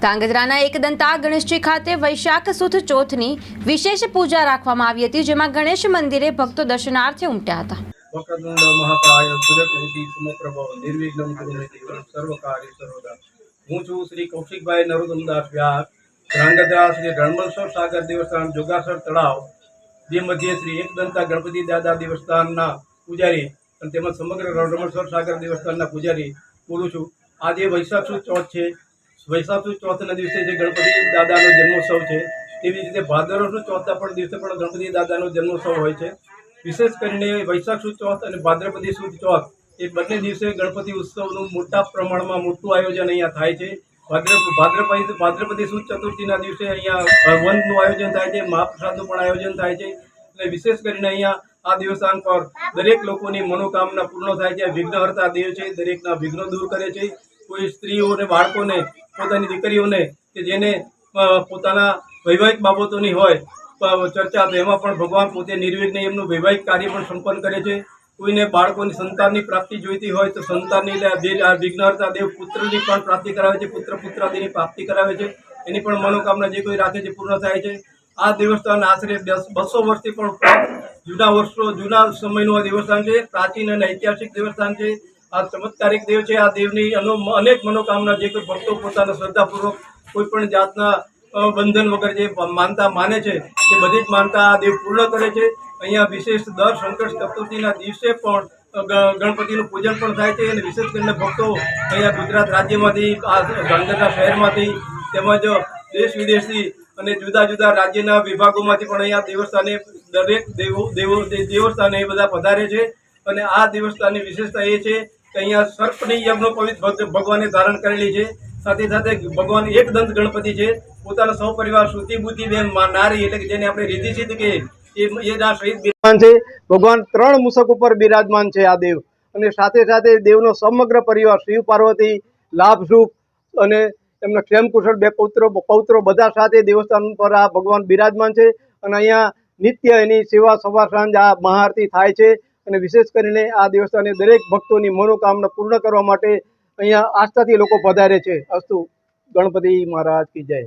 ધાંગધ્રાના એકદંતા ગણેશજી ખાતે વૈશાખ સુદ ચોથની વિશેષ પૂજા રાખવામાં આવી હતી, જેમાં ગણેશ મંદિરે ભક્તો દર્શનાર્થે ઉમટ્યા હતા. હું છું શ્રી કૌશિકભાઈ નરોત્તમદાસ વ્યાસ ધ્રાંગધ્રા શ્રી રણમલસર સાગર દેવસ્થાન, જોગાસર તળાવ, જે મધ્યે શ્રી એકદંતા ગણપતિ દાદા દેવસ્થાનના પૂજારી અને તેમજ સમગ્ર રણમલસર સાગર દેવસ્થાનના પૂજારી બોલું છું. આજે વૈશાખ સુદ ચોથ છે. વૈશાખ ચોથના દિવસે જે ગણપતિ દાદાનો જન્મોત્સવ છે, તેવી રીતે ભાદરવ સુદ ચોથના પણ દિવસે પણ ગણપતિ દાદાનો જન્મોત્સવ હોય છે. વિશેષ કરીને વૈશાખ સુદ ચોથ અને ભાદ્રપદી સુદ ચોથ એ બંને દિવસે ગણપતિ ઉત્સવનું મોટા પ્રમાણમાં મોટું આયોજન અહીંયા થાય છે. ભાદ્ર, ભાદ્રપદી ભાદ્રપદી સુદ ચતુર્થીના દિવસે અહીંયા વનનું આયોજન થાય છે મહાપ્રસાદનું પણ આયોજન થાય છે. એટલે વિશેષ કરીને અહીંયા આ દિવસાંક પર દરેક લોકોની મનોકામના પૂર્ણ થાય છે. વિઘ્નહર્તા દેવ છે, દરેકના વિઘ્નો દૂર કરે છે. કોઈ સ્ત્રીઓને, બાળકોને પોતાની દીકરીઓને કે જેને પોતાના વૈવાહિક બાબતોની હોય ચર્ચા તો એમાં પણ ભગવાન પોતે નિર્વિઘ્ને એમનું વૈવાહિક કાર્ય પણ સંપન્ન કરે છે. કોઈને બાળકોની સંતાનની પ્રાપ્તિ જોઈતી હોય તો સંતાનની વિઘ્નહર્તા દેવ પુત્રની પણ પ્રાપ્તિ કરાવે છે, પુત્ર પુત્રાદિની પ્રાપ્તિ કરાવે છે. એની પણ મનોકામના જે કોઈ રાખે છે પૂર્ણ થાય છે. આ દેવસ્થાન આશરે બસો વર્ષથી પણ જૂના વર્ષો, જૂના સમયનું આ દેવસ્થાન છે. પ્રાચીન અને ઐતિહાસિક દેવસ્થાન છે. આ ચમત્કારિક દેવ છે. આ દેવની અનો, અનેક મનોકામના જે કોઈ ભક્તો પોતાના શ્રદ્ધાપૂર્વક કોઈ પણ જાતના બંધન વગર જે માનતા માને છે તે બધી જ માનતા આ દેવ પૂર્ણ કરે છે. અહીંયા વિશેષ દર સંકટ ચતુર્થીના દિવસે પણ ગણપતિનું પૂજન પણ થાય છે. અને વિશેષ કરીને ભક્તો અહીંયા ગુજરાત રાજ્યમાંથી, આ ગાંધીના શહેરમાંથી, તેમજ દેશ વિદેશથી અને જુદા જુદા રાજ્યના વિભાગોમાંથી પણ અહીંયા દેવસ્થાને દરેક દેવો દેવો, દેવસ્થાને એ બધા પધારે છે. અને આ દેવસ્થાનની વિશેષતા એ છે અહીંયા સર્પની યજ્ઞ પવિત્ર ભગવાને ધારણ કરેલી છે. સાથે સાથે ભગવાન એક દંત ગણપતિ છે. પોતાના સૌપરિવાર શ્રુતિ બુદ્ધિ બેન નારી એટલે કે જેને આપણે રીધિ સિદ્ધ કહીએ, એ શહીદ બિરાજમાન છે. ભગવાન ત્રણ મુસક ઉપર બિરાજમાન છે આ દેવ. અને સાથે સાથે દેવનો સમગ્ર પરિવાર શિવ પાર્વતી, લાભ સુખ અને એમના ક્ષેમ કુશળ બે પૌત્રો પૌત્રો બધા સાથે દેવસ્થાન પર આ ભગવાન બિરાજમાન છે. અને અહીંયા નિત્ય એની સેવા સવાર સાંજ આ મહાઆરતી થાય છે. અને વિશેષ કરીને આ દેવસ્થાને દરેક ભક્તોની મનોકામના પૂર્ણ કરવા માટે અહીંયા આસ્થાથી લોકો પધારે છે. અસ્તુ ગણપતિ મહારાજ કી જય.